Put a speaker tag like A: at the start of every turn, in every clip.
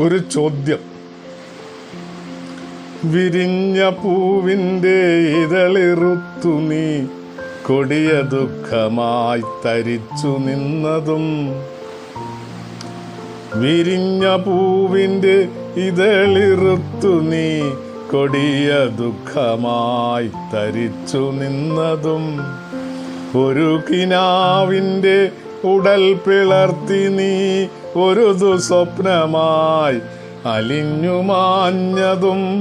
A: ഒരു ചോദ്യം. വിരിഞ്ഞ പൂവിന്റെ ഇതളിറുത്തു നീ കൊടിയ ദുഃഖമായി തരിച്ചു നിന്നതും. വിരിഞ്ഞ പൂവിന്റെ ഇതളിറുത്തു നീ കൊടിയ ദുഃഖമായി തരിച്ചു നിന്നതും. ഒരു കിനാവിന്റെ ഉടൽ പിളർത്തി നീ ഒരു ദുസ്വപ്നമായി അലിഞ്ഞു മാഞ്ഞതും.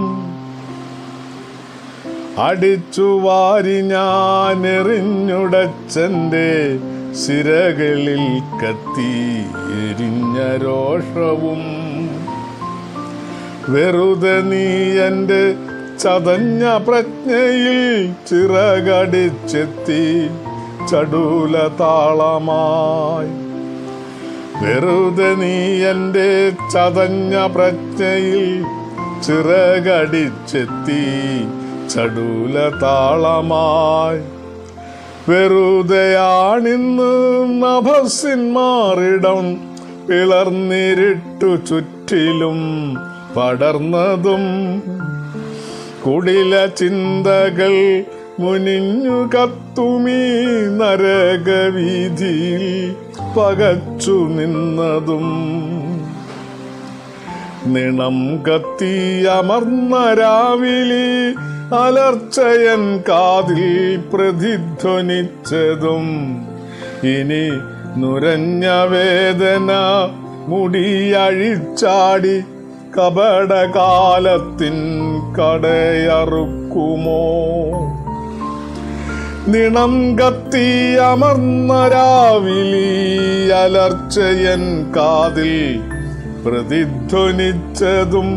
A: അടിച്ചു വാരി ഞാൻ എറിഞ്ഞുടച്ചന്റെ സിരകളിൽ കത്തി എരിഞ്ഞ രോഷവും. വെറുതെ നീ എന്റെ ചതഞ്ഞ പ്രജ്ഞയിൽ ചിറകടിച്ചെത്തി. ചടൂല താളമായി. വെറുതെ നീ എന്റെ ചതഞ്ഞ പ്രജ്ഞയിൽ ചിറകടിച്ചെത്തി. ചടൂല താളമായി. വെറുതെയാണിന്ന് നഭസിന്മാറിടം പിളർന്നിരിട്ടു ചുറ്റിലും പടർന്നതും കുടില ചിന്തകൾ മുനിഞ്ഞു കത്തുമീ നരകവീതിയിൽ പകച്ചു നിന്നതും നിണം കത്തി അമർന്ന രാവിലെ അലർച്ചയൻ കാതിൽ പ്രതിധ്വനിച്ചതും ഇനി നുരഞ്ഞ വേദന മുടിയഴിച്ചാടി കപടകാലത്തിൻ കടയറുക്കുമോ? നിണം കത്തി അമർന്ന രാവിലി അലർച്ചയൻ കാതിൽ പ്രതിധ്വനിച്ചതും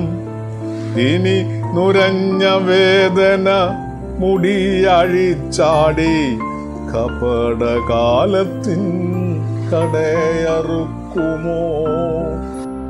A: ഇനി നുരഞ്ഞ വേദന മുടിയഴിച്ചാടി കപടകാലത്തിൻ കടയറുക്കുമോ?